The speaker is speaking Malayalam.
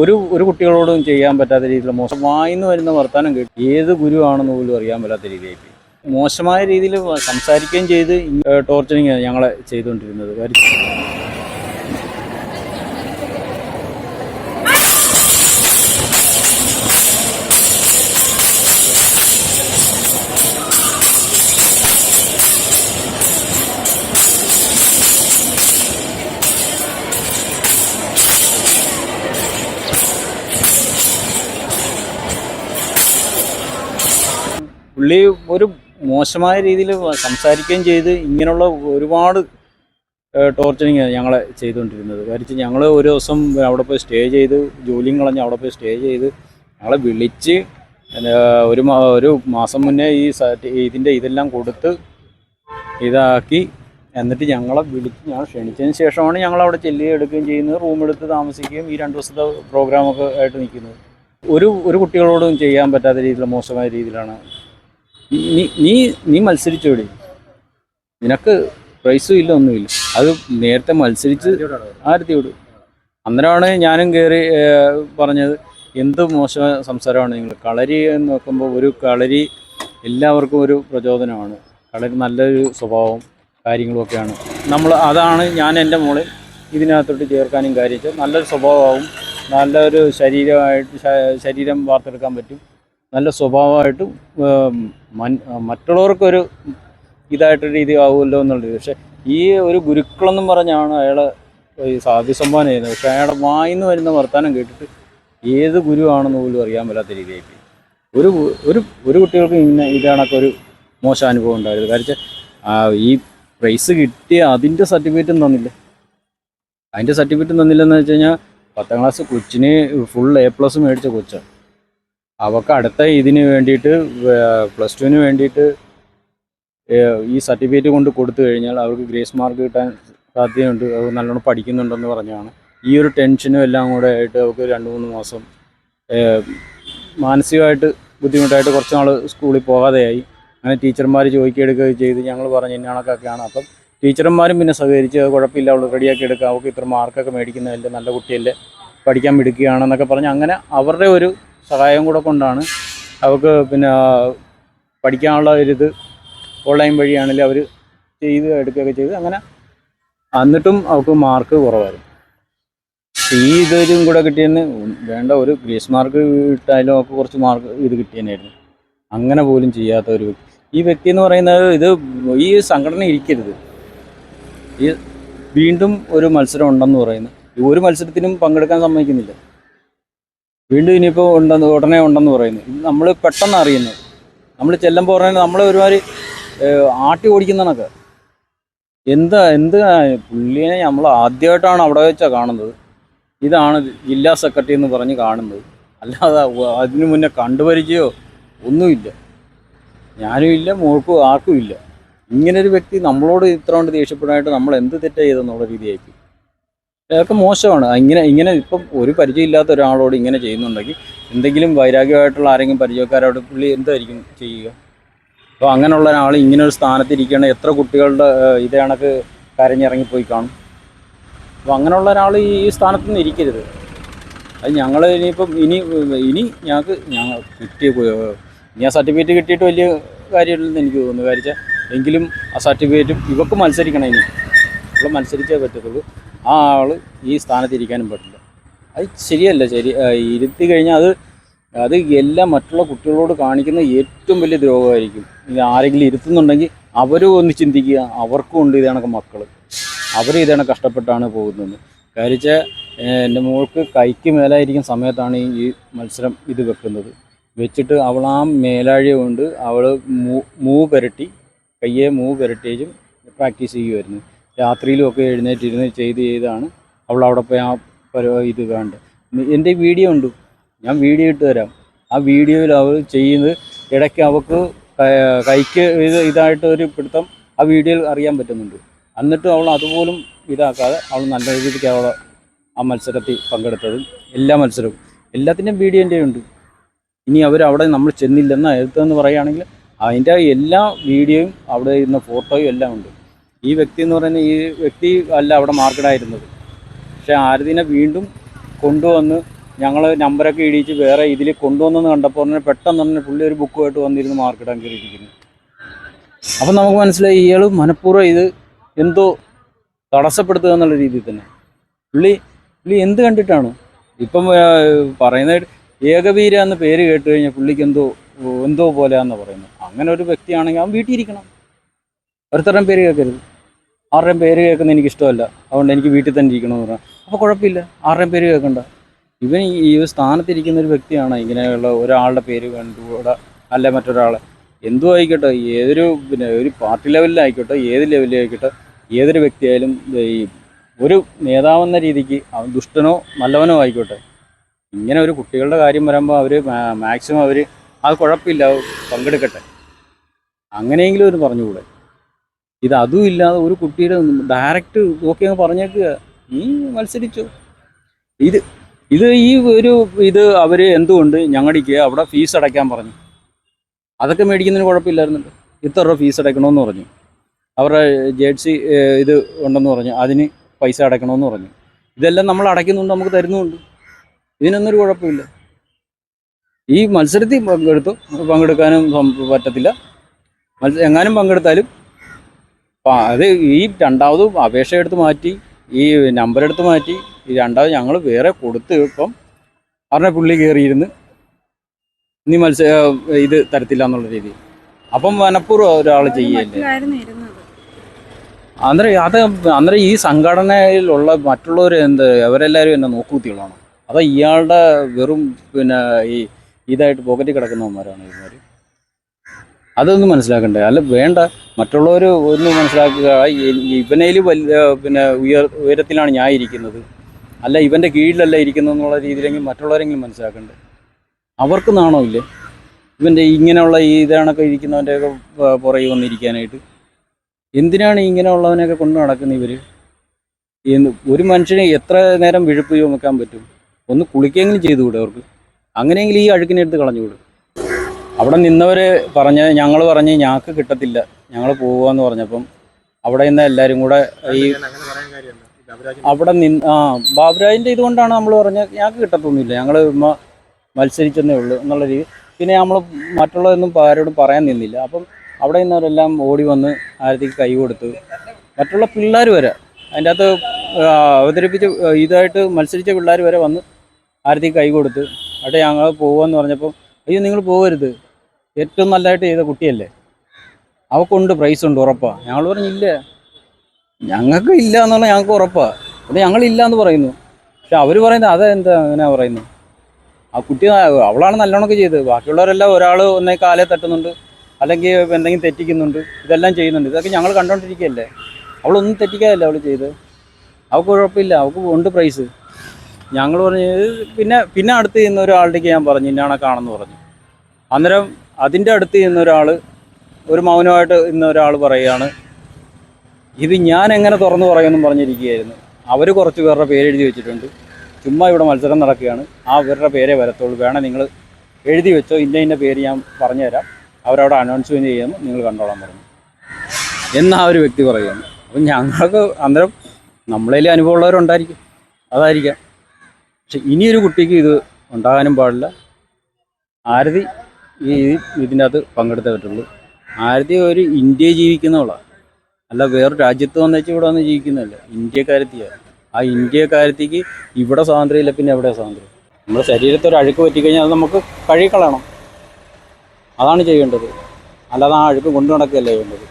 ഒരു ഒരു കുട്ടികളോടും ചെയ്യാൻ പറ്റാത്ത രീതിയിൽ മോശം വായിന്ന് വരുന്ന വർത്തമാനം കേട്ട് ഏത് ഗുരുവാണെന്ന് പോലും അറിയാൻ പറ്റാത്ത രീതിയായി മോശമായ രീതിയിൽ സംസാരിക്കുകയും ചെയ്ത് ടോർച്ചറിങ് ഞങ്ങളെ ചെയ്തുകൊണ്ടിരുന്നത്. കാര്യം പുള്ളി ഒരു മോശമായ രീതിയിൽ സംസാരിക്കുകയും ചെയ്ത് ഇങ്ങനെയുള്ള ഒരുപാട് ടോർച്ചറിങ് ഞങ്ങളെ ചെയ്തുകൊണ്ടിരുന്നത്. കാര്യം ഞങ്ങൾ ഒരു ദിവസം അവിടെ പോയി സ്റ്റേ ചെയ്ത് ജോലിയും കളഞ്ഞ് അവിടെ പോയി സ്റ്റേ ചെയ്ത് ഞങ്ങളെ വിളിച്ച് ഒരു ഒരു മാസം മുന്നേ ഈ ഇതിന്റെ ഇതെല്ലാം കൊടുത്ത് ഇതാക്കി എന്നിട്ട് ഞങ്ങളെ വിളിച്ച് ഞങ്ങൾ ക്ഷണിച്ചതിന് ശേഷമാണ് ഞങ്ങൾ അവിടെ ചെല്ലുകയും എടുക്കുകയും ചെയ്യുന്നത്. റൂം എടുത്ത് താമസിക്കുകയും ഈ രണ്ട് ദിവസത്തെ പ്രോഗ്രാമൊക്കെ ആയിട്ട് നിൽക്കുന്നത്. ഒരു ഒരു കുട്ടികളോടും ചെയ്യാൻ പറ്റാത്ത രീതിയിൽ മോശമായ രീതിയിലാണ് നീ നീ മത്സരിച്ചോടി നിനക്ക് പ്രൈസും ഇല്ല ഒന്നുമില്ല. അത് നേരത്തെ മത്സരിച്ച് ആരത്തിയോട് അന്നേരമാണ് ഞാനും കയറി പറഞ്ഞത് എന്ത് മോശം സംസാരമാണ് നിങ്ങൾ? കളരി എന്ന് നോക്കുമ്പോൾ ഒരു കളരി എല്ലാവർക്കും ഒരു പ്രചോദനമാണ്. കളരി നല്ലൊരു സ്വഭാവം കാര്യങ്ങളൊക്കെയാണ് നമ്മൾ അതാണ് ഞാൻ എന്റെ മോളിൽ ഇതിനകത്തോട്ട് ചേർക്കാനും കാര്യം. നല്ലൊരു സ്വഭാവമാവും. നല്ലൊരു ശരീരമായിട്ട് ശരീരം വാർത്തെടുക്കാൻ പറ്റും. നല്ല സ്വഭാവമായിട്ട് മറ്റുള്ളവർക്കൊരു ഇതായിട്ട് രീതി ആവുമല്ലോ എന്നുള്ളത് പക്ഷേ ഈ ഒരു ഗുരുക്കളെന്നും പറഞ്ഞാണ് അയാളെ ഈ അഭിസംബോധന ചെയ്യുന്നത്. പക്ഷെ അയാളുടെ വായിന്ന് വരുന്ന വർത്തമാനം കേട്ടിട്ട് ഏത് ഗുരുവാണെന്ന് പോലും അറിയാൻ പറ്റാത്ത രീതിയായിട്ട് ഒരു ഒരു ഒരു കുട്ടികൾക്ക് ഇങ്ങനെ ഇതാണൊക്കെ ഒരു മോശം അനുഭവം ഉണ്ടായത്. കാരണം ഈ പ്രൈസ് കിട്ടിയ അതിന്റെ സർട്ടിഫിക്കറ്റും തന്നില്ല? അതിന്റെ സർട്ടിഫിക്കറ്റും തന്നില്ലെന്ന് വെച്ച് കഴിഞ്ഞാൽ പത്താം ക്ലാസ് കൊച്ചിന് ഫുൾ എ പ്ലസ് മേടിച്ച കൊച്ചാണ്. അവൾക്ക് അടുത്ത ഇതിന് വേണ്ടിയിട്ട് പ്ലസ് ടുവിന് വേണ്ടിയിട്ട് ഈ സർട്ടിഫിക്കറ്റ് കൊണ്ട് കൊടുത്തു കഴിഞ്ഞാൽ അവർക്ക് ഗ്രേസ് മാർക്ക് കിട്ടാൻ സാധ്യതയുണ്ട്. അവർ നല്ലോണം പഠിക്കുന്നുണ്ടെന്ന് പറഞ്ഞാണ് ഈ ഒരു ടെൻഷനും എല്ലാം കൂടെ ആയിട്ട് അവർക്ക് രണ്ട് മൂന്ന് മാസം മാനസികമായിട്ട് ബുദ്ധിമുട്ടായിട്ട് കുറച്ച് നാൾ സ്കൂളിൽ പോകാതെയായി. അങ്ങനെ ടീച്ചർമാർ ചോദിക്കുകയെടുക്കുകയും ചെയ്ത് ഞങ്ങൾ പറഞ്ഞു ഇന്ന കണക്കൊക്കെയാണ്. അപ്പം ടീച്ചർമാരും പിന്നെ സഹകരിച്ച് കുഴപ്പമില്ല അവൾ റെഡിയാക്കി എടുക്കുക അവൾക്ക് ഇത്ര മാർക്കൊക്കെ മേടിക്കുന്നതല്ലേ നല്ല കുട്ടിയല്ലേ പഠിക്കാൻ മിടുക്കുകയാണെന്നൊക്കെ പറഞ്ഞ് അങ്ങനെ അവരുടെ ഒരു സഹായം കൂടെ കൊണ്ടാണ് അവർക്ക് പിന്നെ പഠിക്കാനുള്ള ഒരിത് ഓൺലൈൻ വഴിയാണെങ്കിലും അവർ ചെയ്ത് എടുക്കുകയൊക്കെ ചെയ്ത് അങ്ങനെ എന്നിട്ടും അവർക്ക് മാർക്ക് കുറവായിരുന്നു. ഈ ഇതും കൂടെ കിട്ടിയെന്ന് വേണ്ട ഒരു ഗ്രേസ് മാർക്ക് ഇട്ടാലും അവർക്ക് കുറച്ച് മാർക്ക് ഇത് കിട്ടിയെന്നായിരുന്നു. അങ്ങനെ പോലും ചെയ്യാത്ത ഒരു വ്യക്തി. ഈ വ്യക്തി എന്ന് പറയുന്നത് ഇത് ഈ സംഘടന ഇരിക്കരുത്. ഈ വീണ്ടും ഒരു മത്സരം ഉണ്ടെന്ന് പറയുന്നു. ഒരു മത്സരത്തിനും പങ്കെടുക്കാൻ സമ്മതിക്കുന്നില്ല. വീണ്ടും ഇനിയിപ്പോൾ ഉണ്ടെന്ന് ഉടനെ ഉണ്ടെന്ന് പറയുന്നു. ഇത് നമ്മൾ പെട്ടെന്ന് അറിയുന്നത് നമ്മൾ ചെല്ലുമ്പോൾ പറയുന്നത് നമ്മളെ ഒരുമാതിരി ആട്ടി ഓടിക്കുന്നതൊക്കെ എന്താ എന്ത് പുള്ളിയെ നമ്മൾ ആദ്യമായിട്ടാണ് അവിടെ വെച്ചാണ് കാണുന്നത്. ഇതാണ് ജില്ലാ സെക്രട്ടറി എന്ന് പറഞ്ഞ് കാണുന്നത്. അല്ലാതെ അതിനു മുന്നേ കണ്ടുപരിചയോ? ഒന്നുമില്ല. ഞാനും ഇല്ല മോൾക്കും ആർക്കും ഇല്ല. ഇങ്ങനൊരു വ്യക്തി നമ്മളോട് ഇത്ര കൊണ്ട് ദേഷ്യപ്പെടാനായിട്ട് നമ്മൾ എന്ത് തെറ്റാ ചെയ്തെന്നുള്ള രീതിയായിരിക്കും. അതൊക്കെ മോശമാണ്. ഇങ്ങനെ ഇങ്ങനെ ഇപ്പം ഒരു പരിചയമില്ലാത്ത ഒരാളോട് ഇങ്ങനെ ചെയ്യുന്നുണ്ടെങ്കിൽ എന്തെങ്കിലും വൈരാഗ്യമായിട്ടുള്ള ആരെങ്കിലും പരിചയക്കാരോട് പുള്ളി എന്തായിരിക്കും ചെയ്യുക? അപ്പോൾ അങ്ങനെയുള്ള ഒരാൾ ഇങ്ങനെ ഒരു സ്ഥാനത്തിരിക്കുകയാണ് എത്ര കുട്ടികളുടെ ഇത് കണക്ക് കരഞ്ഞിറങ്ങിപ്പോയി കാണും? അപ്പോൾ അങ്ങനെയുള്ള ഒരാൾ ഈ സ്ഥാനത്ത് നിന്ന് ഇരിക്കരുത്. അത് ഞങ്ങൾ ഇനിയിപ്പം ഇനി ഇനി ഞങ്ങൾക്ക് ഞങ്ങൾ കിട്ടിയ ഇനി ആ സർട്ടിഫിക്കറ്റ് കിട്ടിയിട്ട് വലിയ കാര്യമില്ലെന്ന് എനിക്ക് തോന്നുന്നു. കാര്യം എങ്കിലും ആ സർട്ടിഫിക്കറ്റും ഇവക്ക് മത്സരിക്കണം ഇനി. ഇവിടെ മത്സരിച്ചേ പറ്റത്തുള്ളൂ. ആ ആൾ ഈ സ്ഥാനത്തിരിക്കാനും പറ്റില്ല. അത് ശരിയല്ല ശരി ഇരുത്തി കഴിഞ്ഞാൽ അത് അത് എല്ലാം മറ്റുള്ള കുട്ടികളോട് കാണിക്കുന്ന ഏറ്റവും വലിയ ദ്രോഹമായിരിക്കും. ഇനി ആരെങ്കിലും ഇരുത്തുന്നുണ്ടെങ്കിൽ അവരും ഒന്ന് ചിന്തിക്കുക അവർക്കും ഉണ്ട് ഇതേണക്ക് മക്കൾ അവർ ഇതേണ കഷ്ടപ്പെട്ടാണ് പോകുന്നത്. കാരിച്ച എന്റെ മോൾക്ക് കൈക്ക് മേലായിരിക്കുന്ന സമയത്താണ് ഈ മത്സരം ഇത് വെക്കുന്നത്. വെച്ചിട്ട് അവൾ ആ മേലാഴിക കൊണ്ട് അവൾ മൂ മൂവ് പുരട്ടി കയ്യെ മൂവ് പുരട്ടിയും പ്രാക്ടീസ് ചെയ്യുമായിരുന്നു രാത്രിയിലും ഒക്കെ എഴുന്നേറ്റിരുന്ന് ചെയ്ത് ചെയ്താണ് അവൾ അവിടെ പോയി ആ പരോ ഇത് കണ്ട്. എന്റെ വീഡിയോ ഉണ്ട്? ഞാൻ വീഡിയോ ഇട്ട് തരാം. ആ വീഡിയോയിൽ അവൾ ചെയ്യുന്നത് ഇടയ്ക്ക് അവൾക്ക് കൈക്ക് ഇത് ഇതായിട്ട് ഒരു പിടുത്തം ആ വീഡിയോയിൽ അറിയാൻ പറ്റുന്നുണ്ട്. എന്നിട്ടും അവൾ അതുപോലും ഇതാക്കാതെ അവൾ നല്ല രീതിക്ക് അവൾ ആ മത്സരത്തിൽ പങ്കെടുത്തതും. എല്ലാ മത്സരവും. എല്ലാത്തിന്റെയും വീഡിയോ എന്റെ ഉണ്ട്. ഇനി അവർ അവിടെ നമ്മൾ ചെന്നില്ലെന്ന് എഴുത്തെന്ന് പറയുകയാണെങ്കിൽ അതിന്റെ എല്ലാ വീഡിയോയും അവിടെ ഇരുന്ന ഫോട്ടോയും എല്ലാം ഉണ്ട്. ഈ വ്യക്തി എന്ന് പറയുന്ന ഈ വ്യക്തി അല്ല അവിടെ മാർക്കഡായിരുന്നത് പക്ഷേ ആരതിനെ വീണ്ടും കൊണ്ടുവന്ന് ഞങ്ങൾ നമ്പറൊക്കെ ഇടിച്ച് വേറെ ഇതിൽ കൊണ്ടുവന്നെന്ന് കണ്ടപ്പോൾ തന്നെ പെട്ടെന്ന് തന്നെ പുള്ളി ഒരു ബുക്കുമായിട്ട് വന്നിരുന്ന് മാർക്കിടാൻ കയറിയിരിക്കുന്നു അപ്പം നമുക്ക് മനസ്സിലായി ഇയാൾ മനഃപൂർവം ഇത് എന്തോ തടസ്സപ്പെടുത്തുക എന്നുള്ള രീതിയിൽ തന്നെ. പുള്ളി പുള്ളി എന്ത് കണ്ടിട്ടാണ്? ഇപ്പം പറയുന്ന ഏകവീര എന്ന പേര് കേട്ട് കഴിഞ്ഞാൽ പുള്ളിക്ക് എന്തോ എന്തോ പോലെയാന്ന് പറയുന്നത്. അങ്ങനെ ഒരു വ്യക്തിയാണെങ്കിൽ അവൻ വീട്ടിൽ ഇരിക്കണം. ഒരുത്തരം പേര് കേൾക്കരുത്. ആരുടെയും പേര് കേൾക്കുന്നത് എനിക്ക് ഇഷ്ടമല്ല അതുകൊണ്ട് എനിക്ക് വീട്ടിൽ തന്നെ ഇരിക്കണമെന്ന് പറഞ്ഞാൽ അപ്പോൾ കുഴപ്പമില്ല. ആരുടെയും പേര് കേൾക്കണ്ട. ഇവൻ ഈ- ഒരു സ്ഥാനത്തിരിക്കുന്ന ഒരു വ്യക്തിയാണ് ഇങ്ങനെയുള്ള ഒരാളുടെ പേര് കണ്ടുകൂടെ? അല്ല മറ്റൊരാളെ. എന്തോ ആയിക്കോട്ടെ ഏതൊരു പിന്നെ ഒരു പാർട്ടി ലെവലിലായിക്കോട്ടെ ഏത് ലെവലിലായിക്കോട്ടെ ഏതൊരു വ്യക്തിയായാലും ഈ ഒരു നേതാവെന്ന രീതിക്ക് അവൻ ദുഷ്ടനോ നല്ലവനോ ആയിക്കോട്ടെ. ഇങ്ങനെ ഒരു കുട്ടികളുടെ കാര്യം വരുമ്പോൾ അവർ മാക്സിമം അവർ അത് കുഴപ്പമില്ല പങ്കെടുക്കട്ടെ. അങ്ങനെയെങ്കിലും ഒരു പറഞ്ഞുകൂടെ? ഇത് അതും ഇല്ലാതെ ഒരു കുട്ടിയുടെ ഡയറക്റ്റ് നോക്കി അങ്ങ് പറഞ്ഞേക്കുക നീ മത്സരിച്ചു. ഇത് ഇത് ഈ ഒരു ഇത് അവർ എന്തുകൊണ്ട് ഞങ്ങടിക്ക് അവിടെ ഫീസ് അടയ്ക്കാൻ പറഞ്ഞു? അതൊക്കെ മേടിക്കുന്നതിന് കുഴപ്പമില്ലായിരുന്നല്ലോ. ഇത്ര രൂപ ഫീസ് അടയ്ക്കണമെന്ന് പറഞ്ഞു. അവരുടെ ജേഴ്സി ഇത് ഉണ്ടെന്ന് പറഞ്ഞു. അതിന് പൈസ അടയ്ക്കണമെന്ന് പറഞ്ഞു. ഇതെല്ലാം നമ്മൾ അടയ്ക്കുന്നുണ്ട് നമുക്ക് തരുന്നുമുണ്ട്. ഇതിനൊന്നൊരു കുഴപ്പമില്ല. ഈ മത്സരത്തിൽ പങ്കെടുത്തു പങ്കെടുക്കാനും പറ്റത്തില്ല. മത്സ എങ്ങാനും പങ്കെടുത്താലും അപ്പം അത് ഈ രണ്ടാമത് അപേക്ഷ എടുത്ത് മാറ്റി ഈ നമ്പർ എടുത്ത് മാറ്റി ഈ രണ്ടാമത് ഞങ്ങൾ വേറെ കൊടുത്ത് ഇപ്പം പറഞ്ഞ പുള്ളി കയറിയിരുന്ന് ഇനി മത്സ ഇത് തരത്തില്ല എന്നുള്ള രീതി അപ്പം മനഃപൂർവം ഒരാൾ ചെയ്യല്ലേ അന്നേരം അത് അന്നേരം ഈ സംഘടനയിലുള്ള മറ്റുള്ളവർ എന്ത് അവരെല്ലാവരും എന്നെ നോക്കുകുത്തികളാണ്. അതോ ഇയാളുടെ വെറും പിന്നെ ഈ ഇതായിട്ട് പോക്കറ്റിൽ കിടക്കുന്നവന്മാരാണ് ഇവന്മാർ അതൊന്നും മനസ്സിലാക്കണ്ടേ. അല്ല വേണ്ട. മറ്റുള്ളവർ ഒന്ന് മനസ്സിലാക്കുക. ഇ- ഇവനേൽ വലിയ പിന്നെ ഉയർ ഉയരത്തിലാണ് ഞാൻ ഇരിക്കുന്നത്. അല്ല ഇവന്റെ കീഴിലല്ല ഇരിക്കുന്നത് എന്നുള്ള രീതിയിലെങ്കിൽ മറ്റുള്ളവരെങ്കിലും മനസ്സിലാക്കണ്ടേ? അവർക്ക് നാണോ ഇല്ലേ? ഇവന്റെ ഇങ്ങനെയുള്ള ഈ ഇതാണൊക്കെ ഇരിക്കുന്നവന്റെയൊക്കെ പുറകെ വന്നിരിക്കാനായിട്ട്. എന്തിനാണ് ഇങ്ങനെയുള്ളവനെയൊക്കെ കൊണ്ട് നടക്കുന്നത് ഇവർ ഒരു മനുഷ്യനെ എത്ര നേരം വിഴുപ്പ് ചുമക്കാൻ പറ്റും? ഒന്ന് കുളിക്കുകയെങ്കിലും ചെയ്തു കൂടെ അവർക്ക്? അങ്ങനെയെങ്കിലും ഈ അഴുക്കിനെടുത്ത് കളഞ്ഞു കളഞ്ഞുകൂടെ? അവിടെ നിന്നവർ പറഞ്ഞ് ഞങ്ങൾ പറഞ്ഞ് ഞങ്ങൾക്ക് കിട്ടത്തില്ല. ഞങ്ങൾ പോവാന്ന് പറഞ്ഞപ്പം അവിടെ നിന്ന് എല്ലാവരും കൂടെ ഈ അവിടെ നിന്ന് ആ ബാബുരാജിന്റെ ഇതുകൊണ്ടാണ് നമ്മൾ പറഞ്ഞത് ഞങ്ങൾക്ക് കിട്ടത്തൊന്നുമില്ല. ഞങ്ങൾ മത്സരിച്ചെന്നേ ഉള്ളൂ എന്നുള്ള രീതി. പിന്നെ നമ്മൾ മറ്റുള്ളതൊന്നും ആരോടും പറയാൻ നിന്നില്ല. അപ്പം അവിടെ നിന്നവരെല്ലാം ഓടി വന്ന് ആരത്തേക്ക് കൈ കൊടുത്തു മറ്റുള്ള പിള്ളേർ വരെ അതിന്റെ അകത്ത് അവതരിപ്പിച്ച് ഇതായിട്ട് മത്സരിച്ച പിള്ളേർ വരെ വന്ന് ആരത്തേക്ക് കൈ കൊടുത്ത് അവിടെ ഞങ്ങൾ പോകുമെന്ന് പറഞ്ഞപ്പം അയ്യോ നിങ്ങൾ പോകരുത് ഏറ്റവും നല്ലതായിട്ട് ചെയ്ത കുട്ടിയല്ലേ? അവക്കുണ്ട് പ്രൈസ് ഉണ്ട് ഉറപ്പാ. ഞങ്ങൾ പറഞ്ഞില്ല ഞങ്ങൾക്ക് ഇല്ല എന്ന് എന്നുള്ള ഞങ്ങൾക്ക് ഉറപ്പാ. അത് ഞങ്ങളില്ല എന്ന് പറയുന്നു. പക്ഷെ അവർ പറയുന്നത് അതെന്താ അങ്ങനെ പറയുന്നു. ആ കുട്ടി അവളാണ് നല്ലോണമൊക്കെ ചെയ്തത് ബാക്കിയുള്ളവരെല്ലാം ഒരാൾ ഒന്നേ കാലേ തട്ടുന്നുണ്ട്. അല്ലെങ്കിൽ എന്തെങ്കിലും തെറ്റിക്കുന്നുണ്ട്. ഇതെല്ലാം ചെയ്യുന്നുണ്ട്. ഇതൊക്കെ ഞങ്ങൾ കണ്ടോണ്ടിരിക്കുകയല്ലേ? അവളൊന്നും തെറ്റിക്കാതല്ലേ അവൾ ചെയ്ത്. അവൾക്ക് കുഴപ്പമില്ല അവൾക്ക് ഉണ്ട് പ്രൈസ് ഞങ്ങൾ പറഞ്ഞു പിന്നെ പിന്നെ അടുത്ത് ചെയ്യുന്ന ഒരാളുടെ ഞാൻ പറഞ്ഞു ഇന്നാണെ കാണുമെന്ന് പറഞ്ഞു. അന്നേരം അതിന്റെ അടുത്ത് ചെന്നൊരാൾ ഒരു മൗനമായിട്ട് ഇന്ന് ഒരാൾ പറയുകയാണ് ഇത് ഞാൻ എങ്ങനെ തുറന്നു പറയുമെന്നും പറഞ്ഞിരിക്കുകയായിരുന്നു. അവർ കുറച്ച് പേരുടെ പേരെഴുതി വെച്ചിട്ടുണ്ട്. ചുമ്മാ ഇവിടെ മത്സരം നടക്കുകയാണ്. ആ ഇവരുടെ പേരെ വരത്തുള്ളൂ. വേണേൽ നിങ്ങൾ എഴുതി വെച്ചോ. ഇന്ന ഇന്ന പേര് ഞാൻ പറഞ്ഞുതരാം. അവരവിടെ അനൗൺസ്മെന്റ് ചെയ്യുമ്പോൾ നിങ്ങൾ കണ്ടോളാൻ പറഞ്ഞു. എന്നാ ഒരു വ്യക്തി പറയുകയാണ് അപ്പം ഞങ്ങൾക്ക് അന്നേരം നമ്മളതിൽ അനുഭവമുള്ളവരുണ്ടായിരിക്കും. അതായിരിക്കാം. പക്ഷെ ഇനിയൊരു കുട്ടിക്ക് ഇത് ഉണ്ടാകാനും പാടില്ല. ആരതി ഈ ഇതിന്റെ അകത്ത് പങ്കെടുത്തേ പറ്റുള്ളൂ ആരതി ഒരു ഇന്ത്യയിൽ ജീവിക്കുന്നവളാണ് അല്ല വേറെ രാജ്യത്ത് വന്നേച്ച് ഇവിടെ വന്ന് ജീവിക്കുന്നതല്ല? ഇന്ത്യക്കാരത്തിയാണ് ആ ഇന്ത്യക്കാരത്തിക്ക് ഇവിടെ സ്വാതന്ത്ര്യമില്ല പിന്നെ എവിടെ സ്വാതന്ത്ര്യം? നമ്മുടെ ശരീരത്തിൽ ഒരു അഴുക്ക് പറ്റിക്കഴിഞ്ഞാൽ അത് നമുക്ക് കഴുകിക്കളയണം. അതാണ് ചെയ്യേണ്ടത്. അല്ലാതെ ആ അഴുക്ക് കൊണ്ടു നടക്കുകയല്ല ചെയ്യേണ്ടത്.